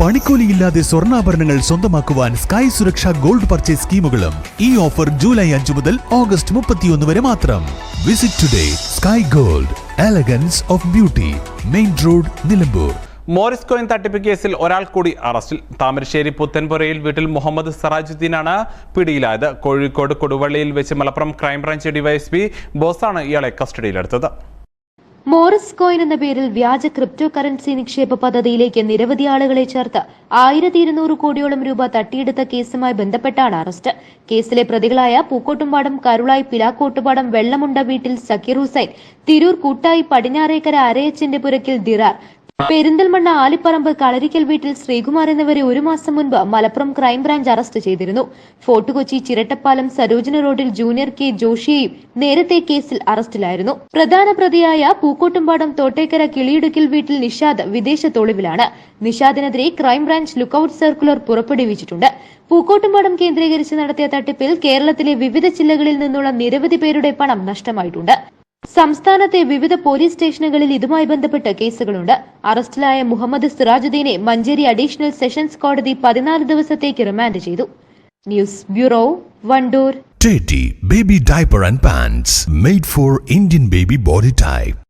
പണിക്കൂലിയില്ലാതെ സ്വർണാഭരണങ്ങൾ സ്വന്തമാക്കുവാൻ Sky Suraksha gold purchase സ്കീമുകളും ഈ ഓഫർ ജൂലൈ അഞ്ചു മുതൽ ഓഗസ്റ്റ് മുപ്പത്തിയൊന്ന് വരെ മാത്രം. Visit today sky gold elegance of beauty main road Nilambur. Morris coin തട്ടിപ്പ് കേസിൽ ഒരാൾ കൂടി അറസ്റ്റിൽ. താമരശ്ശേരി പുത്തൻപുരയിൽ വീട്ടിൽ മുഹമ്മദ് സറാജുദ്ദീനാണ് പിടിയിലായത്. കോഴിക്കോട് കൊടുവള്ളിയിൽ വെച്ച് മലപ്പുറം ക്രൈംബ്രാഞ്ച് ഡിവൈഎസ്പി ബോസാണ് ഇയാളെ കസ്റ്റഡിയിലെടുത്തത്. മോറിസ് കോയിൻ എന്ന പേരിൽ വ്യാജ ക്രിപ്റ്റോ കറൻസി നിക്ഷേപ പദ്ധതിയിലേക്ക് നിരവധി ആളുകളെ ചേർത്ത് ആയിരത്തി ഇരുന്നൂറ് കോടിയോളം രൂപ തട്ടിയെടുത്ത കേസുമായി ബന്ധപ്പെട്ടാണ് അറസ്റ്റ്. കേസിലെ പ്രതികളായ പൂക്കോട്ടുംപാടം കരുളായി പിലാക്കോട്ടുപാടം വെള്ളമുണ്ട വീട്ടിൽ സക്കീർ ഹുസൈൻ തിരൂർ കൂട്ടായി പടിഞ്ഞാറേക്കര അരയച്ചിന്റെ പുരക്കിൽ ദിറാർ പെരിന്തൽമണ്ണ ആലിപ്പറമ്പ് കളരിക്കൽ വീട്ടിൽ ശ്രീകുമാർ എന്നിവരെ ഒരു മാസം മുൻപ് മലപ്പുറം ക്രൈംബ്രാഞ്ച് അറസ്റ്റ് ചെയ്തിരുന്നു. ഫോർട്ട് കൊച്ചി ചിരട്ടപ്പാലം സരോജന റോഡിൽ ജൂനിയർ കെ ജോഷിയെയും നേരത്തെ കേസിൽ അറസ്റ്റിലായിരുന്നു. പ്രധാന പ്രതിയായ പൂക്കോട്ടുംപാടം തോട്ടേക്കര കിളിയിടുക്കിൽ വീട്ടിൽ നിഷാദ് വിദേശ തൊളിവിലാണ്. നിഷാദിനെതിരെ ക്രൈംബ്രാഞ്ച് ലുക്കൌട്ട് സർക്കുലർ പുറപ്പെടുവിച്ചിട്ടുണ്ട്. പൂക്കോട്ടുംപാടം കേന്ദ്രീകരിച്ച് നടത്തിയ തട്ടിപ്പിൽ കേരളത്തിലെ വിവിധ ജില്ലകളിൽ നിന്നുള്ള നിരവധി പേരുടെ പണം നഷ്ടമായിട്ടുണ്ട്. സംസ്ഥാനത്തെ വിവിധ പോലീസ് സ്റ്റേഷനുകളിൽ ഇതുമായി ബന്ധപ്പെട്ട കേസുകളുണ്ട്. അറസ്റ്റിലായ മുഹമ്മദ് സിറാജുദ്ദീനെ മഞ്ചേരി അഡീഷണൽ സെഷൻസ് കോടതി പതിനാല് ദിവസത്തേക്ക് റിമാൻഡ് ചെയ്തു. News bureau Wandoor. Baby diaper and pants made for Indian baby body type.